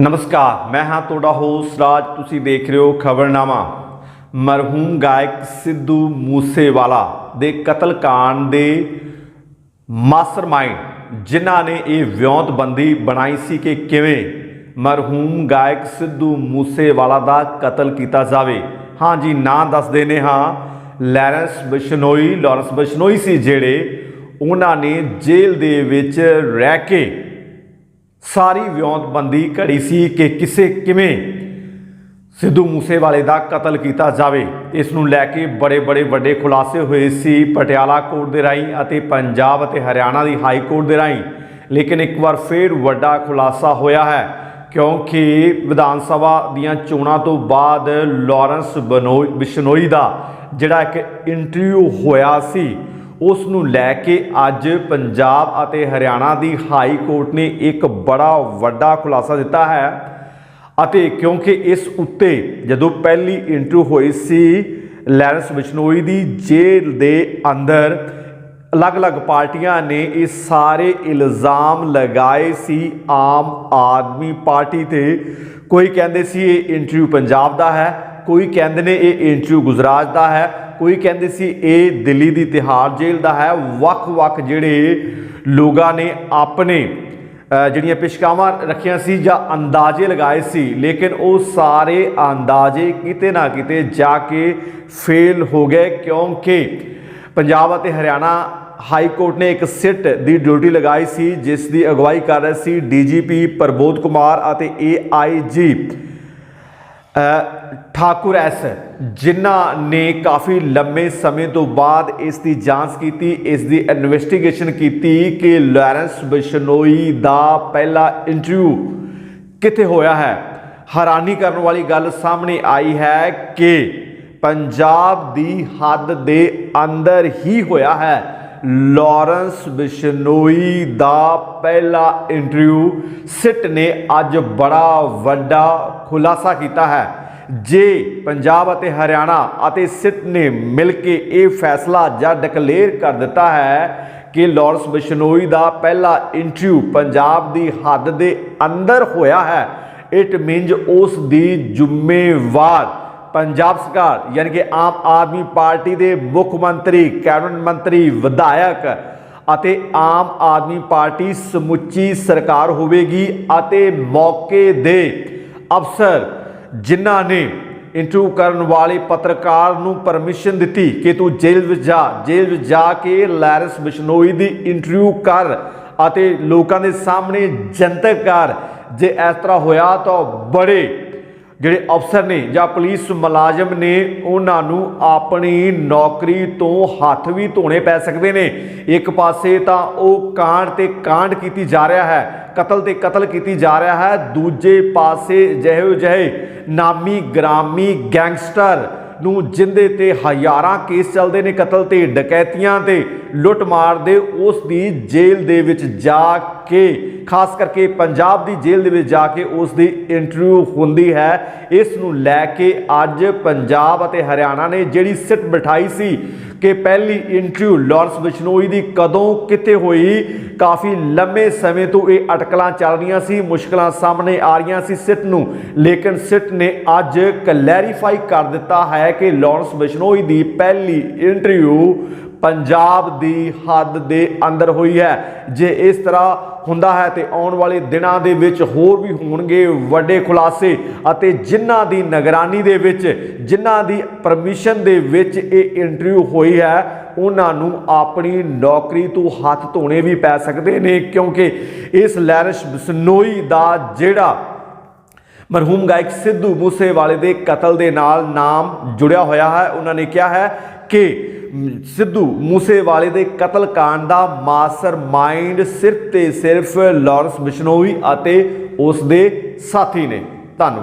ਨਮਸਕਾਰ, ਮੈਂ ਹਾਂ ਤੁਹਾਡਾ ਹੋਸਟ ਰਾਜ, ਤੁਸੀਂ ਦੇਖ ਰਹੇ ਹੋ ਖਬਰਨਾਮਾ। ਮਰਹੂਮ ਗਾਇਕ ਸਿੱਧੂ ਮੂਸੇਵਾਲਾ ਦੇ ਕਤਲकांड ਦੇ ਮਾਸਟਰਮਾਈਂਡ, ਜਿਨ੍ਹਾਂ ਨੇ ਇਹ ਵਿਉਂਤਬੰਦੀ ਬਣਾਈ ਸੀ ਕਿ ਕਿਵੇਂ ਮਰਹੂਮ ਗਾਇਕ ਸਿੱਧੂ ਮੂਸੇਵਾਲਾ ਦਾ ਕਤਲ ਕੀਤਾ ਜਾਵੇ। ਹਾਂ ਜੀ, ਨਾਂ ਦੱਸਦੇ ਨੇ, ਹਾਂ, ਲੈਰੈਂਸ ਬਿਸ਼ਨੋਈ, ਲਾਰੈਂਸ ਬਿਸ਼ਨੋਈ ਸੀ ਜਿਹੜੇ ਉਹਨਾਂ ਨੇ ਜੇਲ੍ਹ ਦੇ ਵਿੱਚ ਰਹਿ ਕੇ ਸਾਰੀ ਵਿਉਂਤਬੰਦੀ ਘੜੀ ਸੀ ਕਿ ਕਿਸੇ ਕਿਵੇਂ ਸਿੱਧੂ ਮੂਸੇਵਾਲੇ ਦਾ ਕਤਲ ਕੀਤਾ ਜਾਵੇ। ਇਸ ਨੂੰ ਲੈ ਕੇ ਬੜੇ ਬੜੇ ਵੱਡੇ ਖੁਲਾਸੇ ਹੋਏ ਸੀ ਪਟਿਆਲਾ ਕੋਰਟ ਦੇ ਰਾਹੀਂ ਅਤੇ ਪੰਜਾਬ ਅਤੇ ਹਰਿਆਣਾ ਦੀ ਹਾਈ ਕੋਰਟ ਦੇ ਰਾਹੀਂ। ਲੇਕਿਨ ਇੱਕ ਵਾਰ ਫੇਰ ਵੱਡਾ ਖੁਲਾਸਾ ਹੋਇਆ ਹੈ, ਕਿਉਂਕਿ ਵਿਧਾਨ ਸਭਾ ਦੀਆਂ ਚੋਣਾਂ ਤੋਂ ਬਾਅਦ ਲਾਰੈਂਸ ਬਨੋਈ ਬਿਸ਼ਨੋਈ ਦਾ ਜਿਹੜਾ ਇੱਕ ਇੰਟਰਵਿਊ ਹੋਇਆ ਸੀ ਉਸ ਨੂੰ ਲੈ ਕੇ ਅੱਜ ਪੰਜਾਬ ਅਤੇ ਹਰਿਆਣਾ ਦੀ ਹਾਈ ਕੋਰਟ ਨੇ ਇੱਕ ਬੜਾ ਵੱਡਾ ਖੁਲਾਸਾ ਦਿੱਤਾ ਹੈ। ਅਤੇ ਕਿਉਂਕਿ ਇਸ ਉੱਤੇ ਜਦੋਂ ਪਹਿਲੀ ਇੰਟਰਵਿਊ ਹੋਈ ਸੀ ਲੈਰੈਂਸ ਬਿਸ਼ਨੋਈ ਦੀ ਜੇਲ੍ਹ ਦੇ ਅੰਦਰ ਅਲੱਗ-ਅਲੱਗ ਪਾਰਟੀਆਂ ਨੇ ਇਹ ਸਾਰੇ ਇਲਜ਼ਾਮ ਲਗਾਏ ਸੀ ਆਮ ਆਦਮੀ ਪਾਰਟੀ ਤੇ। ਕੋਈ ਕਹਿੰਦੇ ਸੀ ਇਹ ਇੰਟਰਵਿਊ ਪੰਜਾਬ ਦਾ ਹੈ, ਕੋਈ ਕਹਿੰਦੇ ਨੇ ਇਹ ਇੰਟਰਵਿਊ ਗੁਜਰਾਤ ਦਾ ਹੈ। ਕੋਈ ਕਹਿੰਦੇ ਸੀ ਇਹ ਦਿੱਲੀ ਦੀ ਤਿਹਾੜ ਜੇਲ੍ਹ ਦਾ ਹੈ। ਵੱਖ-ਵੱਖ ਜਿਹੜੇ ਲੋਕਾਂ ਨੇ ਆਪਣੇ ਜਿਹੜੀਆਂ ਪਿਸ਼ਕਾਵਾਂ ਰੱਖੀਆਂ ਸੀ ਜਾਂ ਅੰਦਾਜ਼ੇ ਲਗਾਏ ਸੀ ਲੇਕਿਨ ਉਹ ਸਾਰੇ ਅੰਦਾਜ਼ੇ ਕਿਤੇ ਨਾ ਕਿਤੇ ਜਾ ਕੇ ਫੇਲ ਹੋ ਗਏ ਕਿਉਂਕਿ ਪੰਜਾਬ ਅਤੇ ਹਰਿਆਣਾ ਹਾਈ ਕੋਰਟ ਨੇ ਇੱਕ ਸਿੱਟ ਦੀ ਡਿਊਟੀ ਲਗਾਈ ਸੀ ਜਿਸ ਦੀ ਅਗਵਾਈ ਕਰ ਰਹੇ ਸੀ ਡੀਜੀਪੀ ਪ੍ਰਬੋਧ ਕੁਮਾਰ ਅਤੇ ਏਆਈਜੀ ਅ, ਠਾਕੁਰ ਐਸ, ਜਿਨ੍ਹਾਂ ਨੇ ਕਾਫੀ ਲੰਮੇ ਸਮੇਂ ਤੋਂ ਬਾਅਦ ਇਸ ਦੀ ਜਾਂਚ ਕੀਤੀ, ਇਸ ਦੀ ਇਨਵੈਸਟੀਗੇਸ਼ਨ ਕੀਤੀ ਕਿ ਲਾਰੈਂਸ ਬਿਸ਼ਨੋਈ ਦਾ ਪਹਿਲਾ ਇੰਟਰਵਿਊ ਕਿੱਥੇ ਹੋਇਆ ਹੈ। ਹੈਰਾਨੀ ਕਰਨ ਵਾਲੀ ਗੱਲ ਸਾਹਮਣੇ ਆਈ ਹੈ ਕਿ ਪੰਜਾਬ ਦੀ ਹੱਦ ਦੇ ਅੰਦਰ ਹੀ ਹੋਇਆ ਹੈ। ਲਾਰੈਂਸ ਬਿਸ਼ਨੋਈ ਦਾ ਪਹਿਲਾ ਇੰਟਰਵਿਊ ਸਿੱਟ ਨੇ ਅੱਜ ਬੜਾ ਵੱਡਾ ਖੁਲਾਸਾ ਕੀਤਾ ਹੈ। ਜੇ ਪੰਜਾਬ ਅਤੇ ਹਰਿਆਣਾ ਅਤੇ ਸਿੱਟ ਨੇ ਮਿਲ ਕੇ ਇਹ ਫੈਸਲਾ ਜਾਂ ਡਿਕਲੇਅਰ ਕਰ ਦਿੱਤਾ ਹੈ ਕਿ ਲਾਰੈਂਸ ਬਿਸ਼ਨੋਈ ਦਾ ਪਹਿਲਾ ਇੰਟਰਵਿਊ ਪੰਜਾਬ ਦੀ ਹੱਦ ਦੇ ਅੰਦਰ ਹੋਇਆ ਹੈ ਇਟ ਮੀਨਸ ਉਸ ਦੀ ਜ਼ਿੰਮੇਵਾਰ। ਪੰਜਾਬ ਸਰਕਾਰ, ਯਾਨੀ ਕਿ ਆਮ ਆਦਮੀ ਪਾਰਟੀ ਦੇ ਮੁੱਖ ਮੰਤਰੀ, ਕੈਬਨਿਟ ਮੰਤਰੀ, ਵਿਧਾਇਕ ਅਤੇ ਆਮ ਆਦਮੀ ਪਾਰਟੀ ਸਮੁੱਚੀ ਸਰਕਾਰ ਹੋਵੇਗੀ ਅਤੇ ਮੌਕੇ ਦੇ ਅਫਸਰ ਜਿਨ੍ਹਾਂ ਨੇ ਇੰਟਰਵਿਊ ਕਰਨ ਵਾਲੇ ਪੱਤਰਕਾਰ ਨੂੰ ਪਰਮਿਸ਼ਨ ਦਿੱਤੀ ਕਿ ਤੂੰ ਜੇਲ੍ਹ ਵਿੱਚ ਜਾ, ਜੇਲ੍ਹ ਵਿੱਚ ਜਾ ਕੇ ਲੈਰੈਂਸ ਬਿਸ਼ਨੋਈ ਦੀ ਇੰਟਰਵਿਊ ਕਰ ਅਤੇ ਲੋਕਾਂ ਦੇ ਸਾਹਮਣੇ ਜਨਤਕ ਕਰ। ਜੇ ਇਸ ਤਰ੍ਹਾਂ ਹੋਇਆ ਤਾਂ ਬੜੇ ਜਿਹੜੇ ਅਫਸਰ ਨੇ ਜਾਂ ਪੁਲਿਸ ਮੁਲਾਜ਼ਮ ਨੇ, ਉਹਨਾਂ ਨੂੰ ਆਪਣੀ ਨੌਕਰੀ ਤੋਂ ਹੱਥ ਵੀ ਧੋਣੇ ਪੈ ਸਕਦੇ ਨੇ। ਇੱਕ ਪਾਸੇ ਤਾਂ ਉਹ ਕਾਂਡ ਤੇ ਕਾਂਡ ਕੀਤੀ ਜਾ ਰਿਹਾ ਹੈ, ਕਤਲ ਤੇ ਕਤਲ ਕੀਤੀ ਜਾ ਰਿਹਾ ਹੈ। ਦੂਜੇ ਪਾਸੇ ਜਿਹੋ ਜਿਹੇ ਨਾਮੀ, ਗ੍ਰਾਮੀ ਗੈਂਗਸਟਰ ਨੂੰ ਜਿੰਦੇ ਤੇ ਹਜ਼ਾਰਾਂ ਕੇਸ ਚੱਲਦੇ ਨੇ ਕਤਲ ਤੇ, ਡਕੈਤੀਆਂ ਤੇ ਲੁੱਟ ਮਾਰ ਦੇ, ਉਸ ਦੀ ਜੇਲ੍ਹ ਦੇ ਵਿੱਚ ਜਾ ਕੇ ਖਾਸ ਕਰਕੇ ਪੰਜਾਬ ਦੀ ਜੇਲ੍ਹ ਦੇ ਵਿੱਚ ਜਾ ਕੇ ਉਸ ਦੀ ਇੰਟਰਵਿਊ ਹੁੰਦੀ ਹੈ। ਇਸ ਨੂੰ ਲੈ ਕੇ ਅੱਜ ਪੰਜਾਬ ਅਤੇ ਹਰਿਆਣਾ ਨੇ ਜਿਹੜੀ ਸਿੱਟ ਬਿਠਾਈ ਸੀ ਕਿ ਪਹਿਲੀ ਇੰਟਰਵਿਊ ਲਾਰੈਂਸ ਬਿਸ਼ਨੋਈ ਦੀ ਕਦੋਂ ਕਿਤੇ ਹੋਈ, ਕਾਫੀ ਲੰਮੇ ਸਮੇਂ ਤੋਂ ਇਹ ਅਟਕਲਾਂ ਚੱਲ ਰਹੀਆਂ ਸੀ, ਮੁਸ਼ਕਲਾਂ ਸਾਹਮਣੇ ਆ ਰਹੀਆਂ ਸੀ ਸਿੱਟ ਨੂੰ। ਲੇਕਿਨ ਸਿੱਟ ਨੇ ਅੱਜ ਕਲੈਰੀਫਾਈ ਕਰ ਦਿੱਤਾ ਹੈ ਕਿ ਲਾਰੈਂਸ ਬਿਸ਼ਨੋਈ ਦੀ ਪਹਿਲੀ ਇੰਟਰਵਿਊ ਪੰਜਾਬ ਦੀ ਹੱਦ ਦੇ ਅੰਦਰ ਹੋਈ ਹੈ। ਜੇ ਇਸ ਤਰ੍ਹਾਂ ਹੁੰਦਾ ਹੈ ਤੇ ਆਉਣ ਵਾਲੇ ਦਿਨਾਂ ਦੇ ਵਿੱਚ ਹੋਰ ਵੀ ਹੋਣਗੇ ਵੱਡੇ ਖੁਲਾਸੇ ਅਤੇ ਜਿਨ੍ਹਾਂ ਦੀ ਨਿਗਰਾਨੀ ਦੇ ਵਿੱਚ, ਜਿਨ੍ਹਾਂ ਦੀ ਪਰਮਿਸ਼ਨ ਦੇ ਵਿੱਚ ਇਹ ਇੰਟਰਵਿਊ ਹੋਈ ਹੈ, ਉਹਨਾਂ ਨੂੰ ਆਪਣੀ ਨੌਕਰੀ ਤੋਂ ਹੱਥ ਧੋਣੇ ਵੀ ਪੈ ਸਕਦੇ ਨੇ ਕਿਉਂਕਿ ਇਸ ਲੈਰਸ਼ ਬਸਨੋਈ ਦਾ ਜਿਹੜਾ ਮਰਹੂਮ ਗਾਇਕ ਸਿੱਧੂ ਮੂਸੇਵਾਲੇ ਦੇ ਕਤਲ ਦੇ ਨਾਲ ਨਾਮ ਜੁੜਿਆ ਹੋਇਆ ਹੈ, ਉਹਨਾਂ ਨੇ ਕਿਹਾ ਹੈ ਕਿ ਸਿੱਧੂ ਮੂਸੇਵਾਲੇ ਦੇ ਕਤਲ ਕਾਂਡ ਦਾ ਮਾਸਟਰ ਮਾਈਂਡ ਸਿਰਫ ਤੇ ਸਿਰਫ ਲਾਰੈਂਸ ਬਿਸ਼ਨੋਈ ਅਤੇ ਉਸ ਦੇ ਸਾਥੀ ਨੇ। ਧੰਨਵਾਦ।